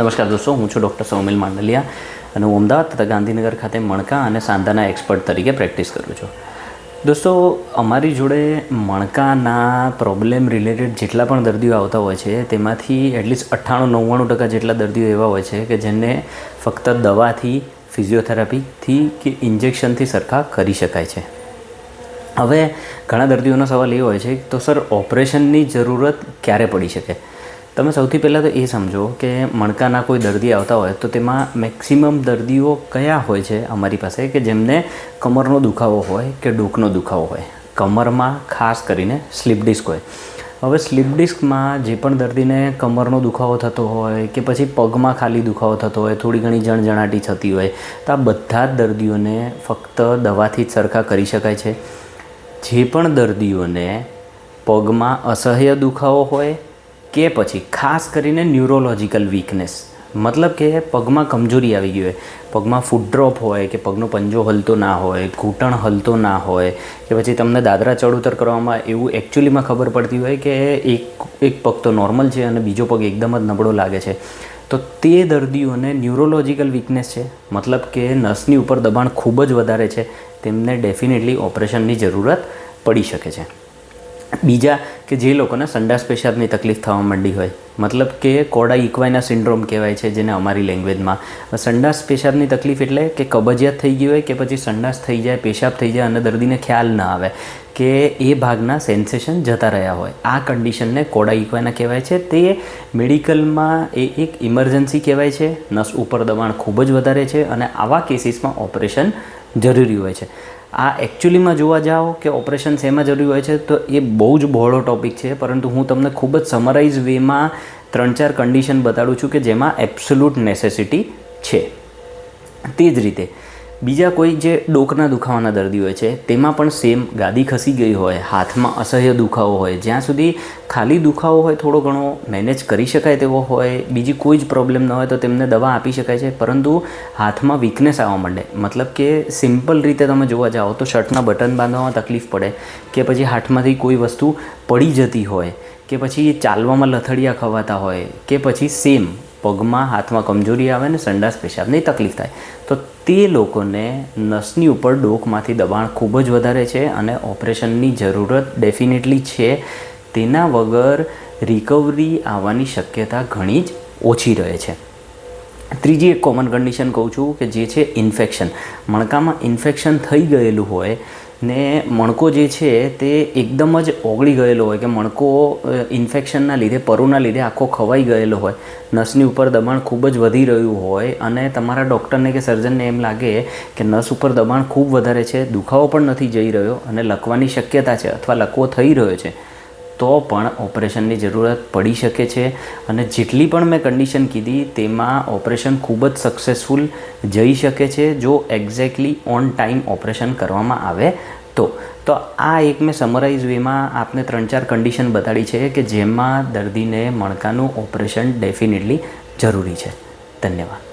નમસ્કાર દોસ્તો, હું છું ડૉક્ટર સૌમિલ માંડલિયા અને હું અમદાવાદ તથા ગાંધીનગર ખાતે મણકા અને સાંધાના એક્સપર્ટ તરીકે પ્રેક્ટિસ કરું છું. દોસ્તો, અમારી જોડે મણકાના પ્રોબ્લેમ રિલેટેડ જેટલા પણ દર્દીઓ આવતા હોય છે, તેમાંથી એટલીસ્ટ અઠ્ઠાણું, નવ્વાણું ટકા જેટલા દર્દીઓ એવા હોય છે કે જેને ફક્ત દવાથી ફિઝિયોથેરાપીથી કે ઇન્જેક્શનથી સરખા કરી શકાય છે. હવે ઘણા દર્દીઓનો સવાલ એ હોય છે તો, સર, ઓપરેશનની જરૂરત ક્યારે પડી શકે? તમે સૌથી પહેલાં તો એ સમજો કે મણકાના કોઈ દર્દી આવતા હોય તો તેમાં મેક્સિમમ દર્દીઓ કયા હોય છે અમારી પાસે? કે જેમને કમરનો દુખાવો હોય કે ડોકનો દુખાવો હોય. કમરમાં ખાસ કરીને સ્લીપ ડિસ્ક હોય. હવે સ્લીપ ડિસ્કમાં જે પણ દર્દીને કમરનો દુખાવો થતો હોય કે પછી પગમાં ખાલી દુખાવો થતો હોય, થોડી ઘણી જણજણાટી થતી હોય, તો આ બધા જ દર્દીઓને ફક્ત દવાથી જ સરખા કરી શકાય છે. જે પણ દર્દીઓને પગમાં અસહ્ય દુખાવો હોય કે પછી ખાસ કરીને ન્યુરોલોજિકલ વીકનેસ મતલબ કે પગમાં કમજોરી આવી ગઈ હોય, પગમાં ફૂટ ડ્રોપ હોય કે પગનો પંજો હલતો ના હોય, ઘૂંટણ હલતો ના હોય, કે પછી તમને દાદરા ચડ ઉતર કરવામાં એવું એકચ્યુઅલીમાં ખબર પડતી હોય કે એક એક પગ તો નોર્મલ છે અને બીજો પગ એકદમ જ નબળો લાગે છે. તો તે દર્દીઓને ન્યુરોલોજિકલ વીકનેસ છે. મતલબ કે નસની ઉપર દબાણ ખૂબ જ વધારે છે. તેમને ડેફિનેટલી ઓપરેશનની જરૂરત પડી શકે છે. બીજા કે જે લોકોને સંડાસ પેશાબની તકલીફ થવા માંડી હોય. મતલબ કે કોડા ઇક્વાઇના સિન્ડ્રોમ કહેવાય છે જેને અમારી લેંગ્વેજમાં. સંડાસ પેશાબની તકલીફ એટલે કે કબજિયાત થઈ ગઈ હોય કે પછી સંડાસ થઈ જાય, પેશાબ થઈ જાય અને દર્દીને ખ્યાલ ન આવે કે એ ભાગના સેન્સેશન જતા રહ્યા હોય. આ કન્ડિશનને કોડા ઇક્વાઇના કહેવાય છે. તે મેડિકલમાં એ એક ઇમરજન્સી કહેવાય છે. નસ ઉપર દબાણ ખૂબ જ વધારે છે અને આવા કેસીસમાં ઓપરેશન જરૂરી હોય છે. આ એકચ્યુઅલીમાં જોવા જાઓ કે ઓપરેશન શેમાં જરૂરી હોય છે, તો એ બહુ જ બહોળો ટોપિક છે, પરંતુ હું તમને ખૂબ જ સમરાઇઝ વેમાં ત્રણ ચાર કન્ડિશન બતાડું છું કે જેમાં એબ્સોલ્યુટ નેસેસિટી છે. તે જ રીતે બીજા કોઈ જે ડોકના દુખાવાના દર્દી હોય છે, તેમાં પણ સેમ ગાદી ખસી ગઈ હોય, હાથમાં અસહ્ય દુખાવો હોય, જ્યાં સુધી ખાલી દુખાવો હોય થોડો ઘણો મેનેજ કરી શકાય તેવો હોય, બીજી કોઈ જ પ્રોબ્લેમ ન હોય તો તેમને દવા આપી શકાય છે, પરંતુ હાથમાં વીકનેસ આવવા માંડે. મતલબ કે સિમ્પલ રીતે તમે જોવા જાઓ તો શર્ટના બટન બાંધવામાં તકલીફ પડે, કે પછી હાથમાંથી કોઈ વસ્તુ પડી જતી હોય, કે પછી ચાલવામાં લથડિયા ખવાતા હોય, કે પછી સેમ પગમાં હાથમાં કમજોરી આવે ને સંડાસ પેશાબની તકલીફ થાય. તો તે લોકોને નસની ઉપર ડોકમાંથી દબાણ ખૂબ જ વધારે છે અને ઓપરેશનની જરૂરત ડેફિનેટલી છે. તેના વગર રિકવરી આવવાની શક્યતા ઘણી જ ઓછી રહે છે. ત્રીજી એક કોમન કન્ડિશન કહું છું કે જે છે ઇન્ફેક્શન. મણકામાં ઇન્ફેક્શન થઈ ગયેલું હોય ને મણકો જે છે તે એકદમ જ ઓગળી ગયેલો હોય કે મણકો ઇન્ફેક્શનના લીધે, પરુના લીધે આખો ખવાઈ ગયેલો હોય. નસની ઉપર દબાણ ખૂબ જ વધી રહ્યું હોય અને તમારા ડૉક્ટરને કે સર્જનને એમ લાગે કે નસ ઉપર દબાણ ખૂબ વધારે છે, દુખાવો પણ નથી જઈ રહ્યો અને લકવાની શક્યતા છે અથવા લકવો થઈ રહ્યો છે. તો પણ ઓપરેશનની જરૂરત પડી શકે છે અને જેટલી પણ મેં કન્ડિશન કીધી તેમાં ઓપરેશન ખૂબ જ સક્સેસફુલ જઈ શકે છે જો એક્ઝેક્ટલી ઓન ટાઈમ ઓપરેશન કરવામાં આવે તો. તો આ એક મેં સમરાઇઝ વેમાં આપને ત્રણ ચાર કન્ડિશન બતાડી છે કે જેમાં દર્દીને મણકાનું ઓપરેશન ડેફિનેટલી જરૂરી છે. ધન્યવાદ.